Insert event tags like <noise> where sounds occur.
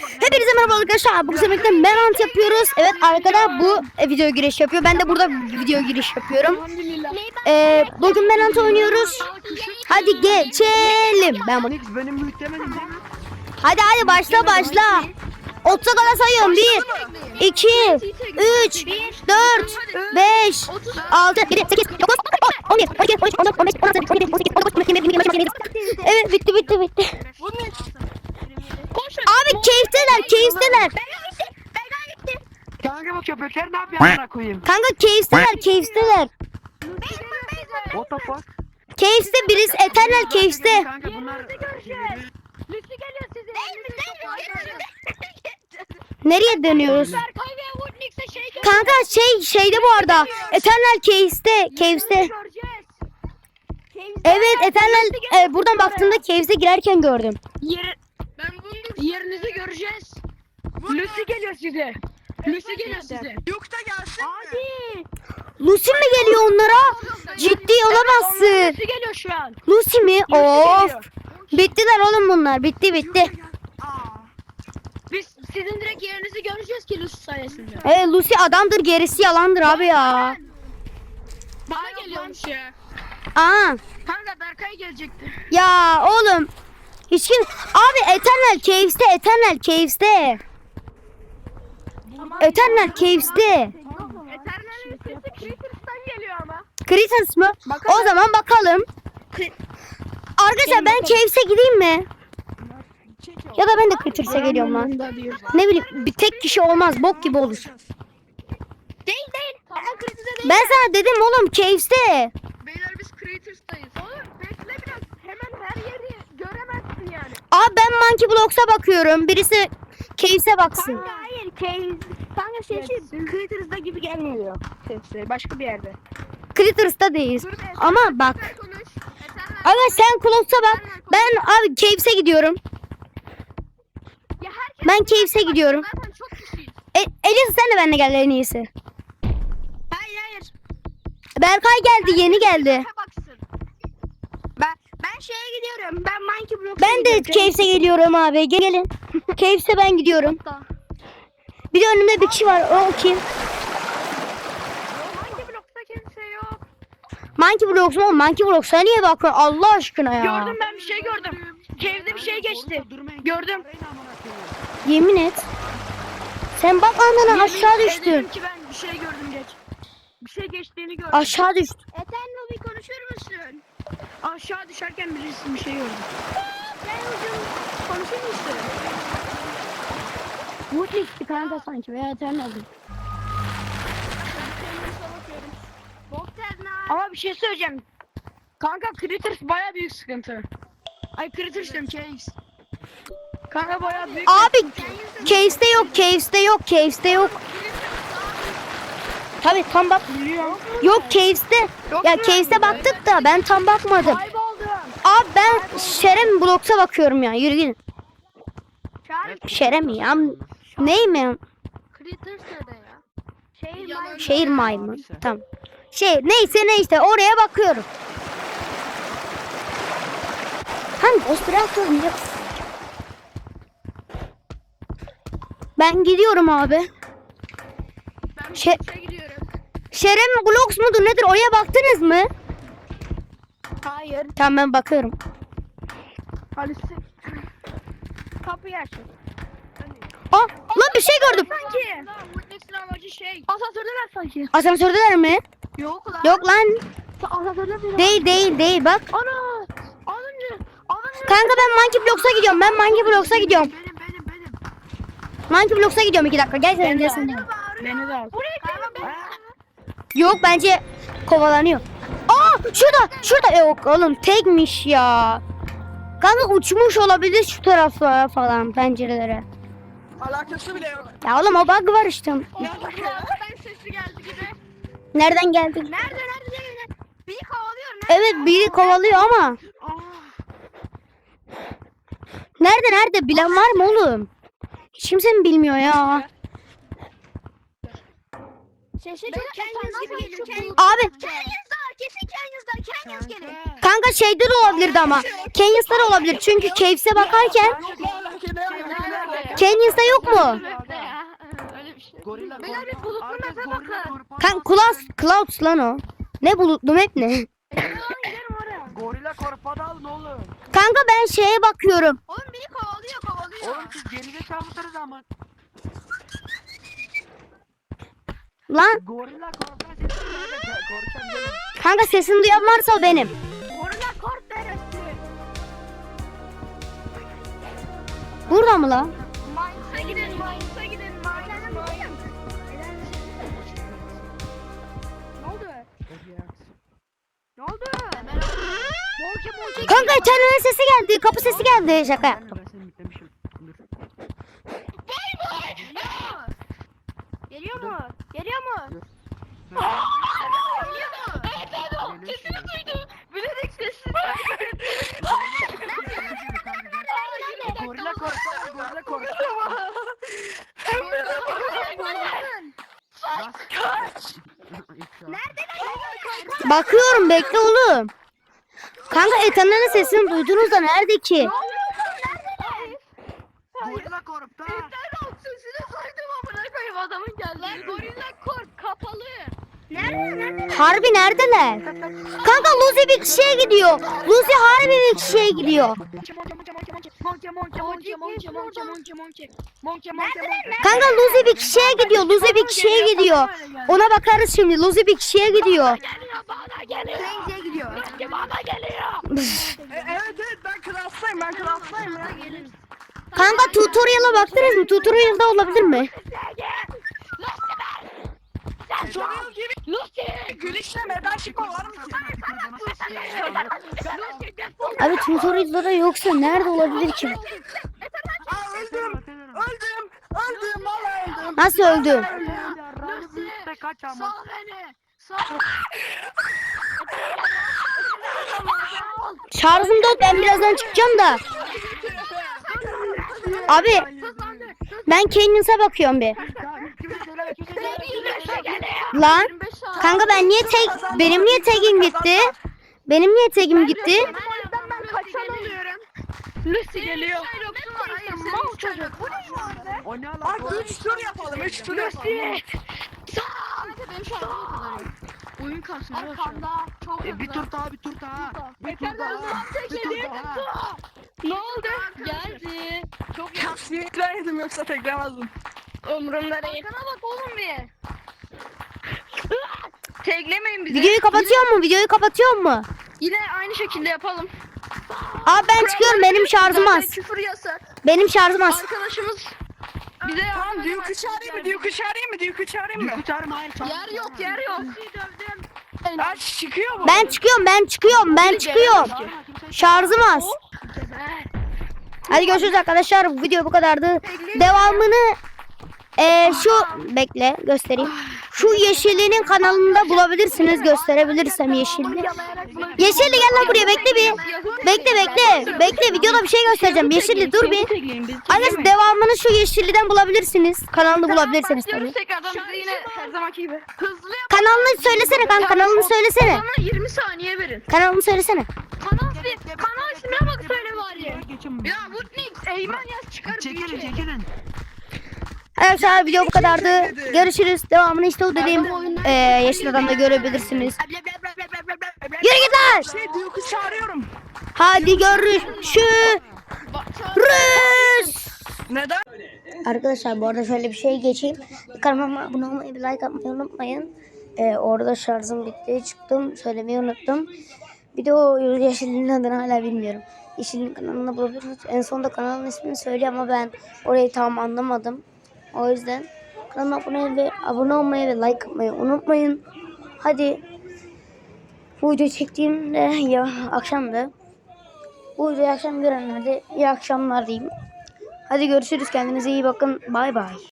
Hepinize merhaba arkadaşlar. Bugün birlikte merant yapıyoruz. Evet arkada bu video giriş yapıyor. Ben de burada video giriş yapıyorum. Ee, bugün merant oynuyoruz. Hadi geçelim. Ben bunu... Hadi hadi başla başla. 30'a kadar sayıyorum. 1, 2, 3, 4, 5, 6, 7, 8, 9, 10, 11, 12, 13, 14, 15, 16, 17, 18, 19, 20, 21, 22, 23, 24, 25, 26, 27, 28, 29, 30, 31, 32, 33, 34, 35, 36, 37, 38, 39, 40, 41, 42, 43, 44, 45, 46, 47, 48, 49, 50, 51, 52, 53, 54, 55, 56, 57, 58, 59, 60, 61, 62, 63, 64, 65, 66, 67, 68, 69, 70, 71, 72, 73, 74, 75, 76, 77, 78, 79, 80, 81, 82, 83, 84, 85, 86, 87, 88, 89, 90, 91, 92, 93, 94, 95, 96, 97, 98, 99, 100, 101, 102, 103, 104, 105, 106, 107, 108, 109, 110, 111, 112, 113, 114, 115, 116, 117, 118, 119, 120, 121, 122, 123, 124, 125, 126, 127, 128, 129, Koşun. Abi keyifteler keyifteler. Kanka bak köpekler ne yapıyor amına koyayım? Kanka keyifteler keyifteler. What the fuck? Keyifte birisi Eternal keyifte. Kanka bunlar... Lüsü geliyor size. <laughs> Nereye dönüyoruz? Kanka şey şeyde bu arada. Eternal Cave'de, Cave'de. Evet Eternal e, buradan baktığımda Caves'e girerken gördüm. Yere, yerinizi göreceğiz. Lucy geliyor size. Lucy geliyor size. Yoksa gelsin mi? Lucy mi geliyor onlara? Ciddi olamazsın. Lucy geliyor şu an. Lucy mi? Lucy Of. geliyor. Bittiler oğlum bunlar. Bitti bitti. Biz sizin direkt yerinizi göreceğiz ki Lucy sayesinde. Evet Lucy adamdır gerisi yalandır abi ya. Bana geliyormuş ya. Aa. Kanka Berkay gelecekti. Ya oğlum. Hiç kim... Abi Eternal Caves'te Eternal Caves'te. Eternal Caves'te. Eternal'in sesi Creatures'tan geliyor ama. Critters mı? O zaman bakalım. Arkadaşlar ben Caves'e gideyim mi? Ya da ben de Critters'e geliyorum lan. Ne bileyim bir tek kişi olmaz bok gibi olur. Değil değil. Ben Creatures'e değil. Ben sana dedim oğlum Caves'te. Beyler biz Creatures'tayız. Oğlum bekle biraz. Hemen her yeri göremezsin yani. Abi ben Monkey Blocks'a bakıyorum. Birisi Caves'e baksın. Hayır Cave. Kanka şey şey Creatures'da gibi gelmiyor. Sesi başka bir yerde. Critters'ta değiliz. Ama bak. Konuş. Aga sen Close'a bak. Ben abi Caves'e gidiyorum. Ya Ben Caves'e gidiyorum. zaten çok kişiyiz. E, Elisa sen de benimle gel en iyisi. Hayır hayır. Berkay geldi yeni geldi. baksın. Ben şeye gidiyorum. Ben Monkey Blocks'a Ben de Caves'e geliyorum abi. Gel- Gelin. <laughs> Caves'e ben gidiyorum. Bir de önümde bir kişi var. O kim? Monkey Blocks'ta kimse yok. Monkey Blocks mu? Monkey Blocks'a niye bakıyorsun Allah aşkına ya? Gördüm ben bir şey gördüm. Cave'de bir şey geçti. Gördüm. Yemin et. Sen bak anana aşağı Yemin düştün. ederim ki ben bir şey gördüm geç. Bir şey geçtiğini gördüm. Aşağı düştün. Eternal bir konuşur musun? Aşağı düşerken birisi bir şey gördüm. Ben hocam konuşur musun? Woodlix'ti kanka sanki veya Eternal'dı. Ama bir şey söyleyeceğim. Kanka Critters baya büyük sıkıntı. Ay Critters diyorum Caves. Kanka baya büyük. Abi Caves'te yok, Caves'te yok, Caves'te yok. Tabii tam bak. Yok Caves'te. Ya Caves'te baktık da ben tam bakmadım. Kayboldum. Abi ben Şerem Blocks'a bakıyorum ya. Yürü gidin. Şerem ya. Ney mi? Critters nerede ya? Şey ben. Şehir maymun. Tamam. Şey neyse neyse oraya bakıyorum. Hani bırakıyorum ya. Ben gidiyorum abi. Ben Şey- şey. Şerem Blocks mudur nedir? Oraya baktınız mı? Hayır. Tamam ben bakıyorum. Hadi Kapıyı aç. Aa lan bir şey gördüm. Sanki. Woodnex'in amacı şey. Asansördeler sanki. Asansördeler mi? Yok lan. Yok lan. Asansörde bir Değil değil değil bak. Ana. Az önce. Kanka ben Monkey Blocks'a gidiyorum. Ben Monkey Blocks'a gidiyorum. Benim benim benim. Monkey Blocks'a gidiyorum iki dakika. Gel sen gel sen. Beni de al. Buraya gelin Yok bence kovalanıyor. Aa şurada şurada yok oğlum tekmiş ya. Kanka uçmuş olabilir şu tarafa falan pencerelere. Alakası bile yok. Ya oğlum o bug var işte. Ben sesi geldi gibi. Nereden geldi? Nerede nerede nerede? Biri kovalıyor. Nerede? Evet biri kovalıyor ama. Aa. Nerede nerede bilen var mı oğlum? Hiç kimse mi bilmiyor ya? Sesi çok Canyons gibi geliyor. Canyons. Abi Canyons'da. Kesin kanka de olabilirdi ama. Da olabilir çünkü Caves'e bakarken? Canyons'ta yok mu? Şey. Gorilla Beyler bir korpa- bulutlu Herkes map'e gorilla bakın. korpa- Kan Clouds, Clouds lan o. Ne bulutlu map ne? Gorilla korpada alın oğlum. Kanka ben şeye bakıyorum. Oğlum beni kovalıyor kovalıyor. Oğlum siz geride çarpıtırız ama. Lan Gorilla korpa sesi nerede? Korkacağım gelin. kanka sesini duyan varsa o benim. Gorilla? Burada mı lan? Mainz'a gidin. Ne oldu? Ne oldu? Kanka Eternal'in sesi geldi. Kapı sesi geldi. Şaka yaptım. Ben seni bitlemişim. Dur. Geliyor mu? Geliyor mu? Dur. Mu? Evet evet sesini duydu. Bilerek sesini Gorilla korpa, gorilla korpa. Nerede Bakıyorum bekle oğlum. Kanka Eternal'in sesini duydunuz da nerede ki? Gorilla korpta. Sesini duydum amına koyayım adamın geldi. Gorilla kork kapalı. Nerede? Harbi neredeler? Kanka Lucy bir kişiye gidiyor. Lucy harbi bir kişiye gidiyor. Kanka Lucy bir kişiye gidiyor. Lucy bir kişiye gidiyor. Ona bakarız şimdi. Lucy bir kişiye gidiyor. Teyze gidiyor. Bana geliyor. Evet evet ben klastayım ben klastayım ya. Kanka tutorial'a baktınız mı? Tutorial'da olabilir mi? Soruyor gibi. Gülüşle membership var mı? Abi tutorial'da da yoksa nerede olabilir ki? Aa öldüm. Öldüm. Öldüm valla öldüm. Nasıl öldü? Kaç ama. Sal beni. Sal. Şarjım da ben birazdan çıkacağım da. Abi ben Canyons'a bakıyorum bir. Lan kanka ben niye tek benim niye tagim gitti? Benim niye tagim gitti? Ben kaçan oluyorum. Lucy geliyor. Mal çocuk. Bu ne şu anda? O ne lan? Aa 3 tur yapalım 3 tur yapalım. Benim şu yok. Oyun kasıyor. Arkanda. Çok E, bir tur daha bir tur daha. Bir tur daha. Bir tur daha. Ne oldu? Geldi. Çok Ya sinirlendim yoksa teklemezdim. umurumda değil. Arkana bak oğlum bir. Teklemeyin bizi. Videoyu kapatıyor mu? Videoyu kapatıyor mu? Yine aynı şekilde yapalım. Abi ben çıkıyorum benim şarjım Zaten az. Küfür yasak. Benim şarjım az. Arkadaşımız bize Tamam yardım Duke'u çağırayım mı? Duke'u çağırayım mı? Duke'u çağırayım mı? Hayır Yer yok yer yok. Ha çıkıyor mu? Ben çıkıyorum ben çıkıyorum ben çıkıyorum. Şarjım az. Hadi görüşürüz arkadaşlar. Bu video bu kadardı. Devamını eee şu bekle göstereyim. Şu yeşilinin kanalında bulabilirsiniz. Gösterebilirsem yeşilli. Yeşilli gel lan buraya bekle bir. Bekle bekle. Bekle videoda bir şey göstereceğim. Yeşilli dur bir. Arkadaşlar devamını şu yeşilliden bulabilirsiniz. Kanalını bulabilirsiniz tabii. Kanalını söylesene kan kanalını söylesene. Bana 20 saniye verin. Kanalını söylesene. Kanal ismi, kanal ismine bak söyle bari. Ya Woodnix, Eymen yaz çıkar Çekilin çekilin. Arkadaşlar video bu kadardı. Görüşürüz. Devamını işte o dediğim eee yeşil adamda görebilirsiniz. Yürü git lan. Şey çağırıyorum. Hadi görüşürüz. Neden? Arkadaşlar bu arada şöyle bir şey geçeyim. Kanalıma abone olmayı, bir like atmayı unutmayın. Ee, orada şarjım bitti. Çıktım. Söylemeyi unuttum. Bir de o Yeşil'in adını hala bilmiyorum. Yeşil'in kanalını bulabilirsiniz. En sonunda kanalın ismini söylüyor ama ben orayı tam anlamadım. O yüzden kanalıma abone, ve, abone olmayı ve like atmayı unutmayın. Hadi bu videoyu çektiğimde ya akşamdı. Bu videoyu akşam görenler de iyi akşamlar diyeyim. Hadi görüşürüz. Kendinize iyi bakın. Bay bay.